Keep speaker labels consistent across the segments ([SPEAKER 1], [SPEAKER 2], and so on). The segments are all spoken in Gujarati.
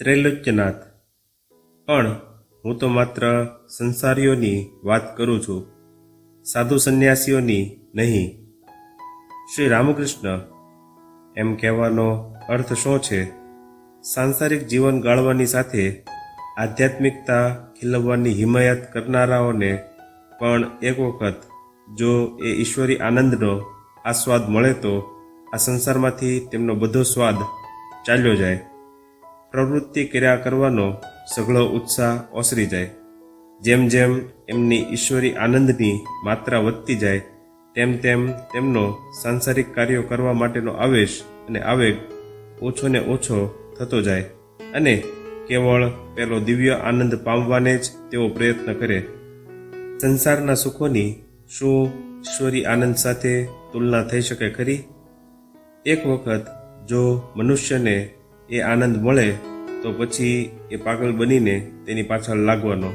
[SPEAKER 1] ત્રૈલોક્યનાથ. પણ હું તો માત્ર સંસારીઓની વાત કરું છું, સાધુ સંન્યાસીઓની નહીં. શ્રી રામકૃષ્ણ એમ કહેવાનો અર્થ શું છે? સાંસારિક જીવન ગાળવાની સાથે આધ્યાત્મિકતા ખીલવવાની હિમાયત કરનારાઓને પણ એક વખત જો એ ઈશ્વરી આનંદનો આસ્વાદ મળે તો આ સંસારમાંથી તેમનો બધો સ્વાદ ચાલ્યો જાય. પ્રવૃત્તિ કર્યા કરવાનો સઘળો ઉત્સાહ ઓસરી જાય. જેમ જેમ એમની ઈશ્વરી આનંદની માત્રા વધતી જાય, તેમ તેમ તેમનો સાંસારિક કાર્યો કરવા માટેનો આવેશ અને આવેગ ઓછો ને ઓછો થતો જાય અને કેવળ પેલો દિવ્ય આનંદ પામવાને જ તેઓ પ્રયત્ન કરે. સંસારના સુખોની શું ઈશ્વરી આનંદ સાથે તુલના થઈ શકે ખરી? એક વખત જો મનુષ્યને એ આનંદ મળે તો પછી એ પાગલ બનીને તેની પાછળ લાગવાનો.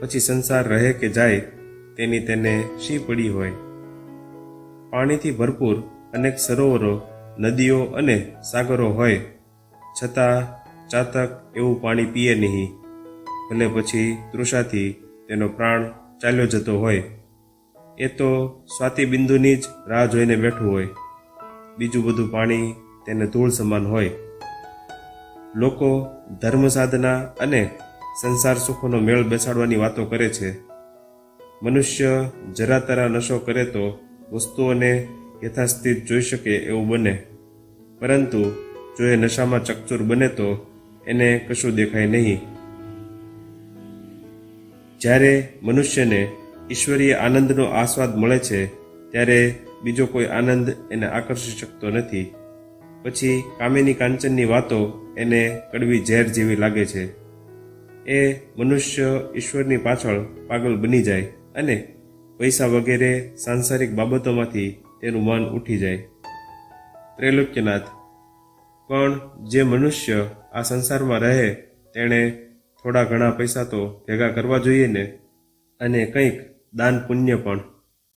[SPEAKER 1] પછી સંસાર રહે કે જાય તેની તેને શી પડી હોય? પાણીથી ભરપૂર અનેક સરોવરો, નદીઓ અને સાગરો હોય, છતાં ચાતક એવું પાણી પીએ નહીં. ભલે પછી તૃષાથી તેનો પ્રાણ ચાલ્યો જતો હોય. એ તો સ્વાતિબિંદુની જ રાહ જોઈને બેઠું હોય. બીજું બધું પાણી તેને ધૂળ સમાન હોય. લોકો ધર્મ સાધના અને સંસાર સુખોનો મેળ બેસાડવાની વાતો કરે છે. મનુષ્ય જરા તરા નશો કરે તો વસ્તુઓને યથાસ્થિત જોઈ શકે એવું બને. પરંતુ જો એ નશામાં ચકચૂર બને તો એને કશું દેખાય નહીં. જ્યારે મનુષ્યને ઈશ્વરીય આનંદનો આસ્વાદ મળે છે, ત્યારે બીજો કોઈ આનંદ એને આકર્ષી શકતો નથી. પછી કામિની કાંચનની વાતો એને કડવી ઝેર જેવી લાગે છે. એ મનુષ્ય ઈશ્વરની પાછળ પાગલ બની જાય અને પૈસા વગેરે સાંસારિક બાબતોમાંથી તેનું મન ઉઠી જાય. ત્રૈલોક્યનાથ. પણ જે મનુષ્ય આ સંસારમાં રહે તેણે થોડા ઘણા પૈસા તો ભેગા કરવા જોઈએ ને? અને કંઈક દાન પુણ્ય પણ.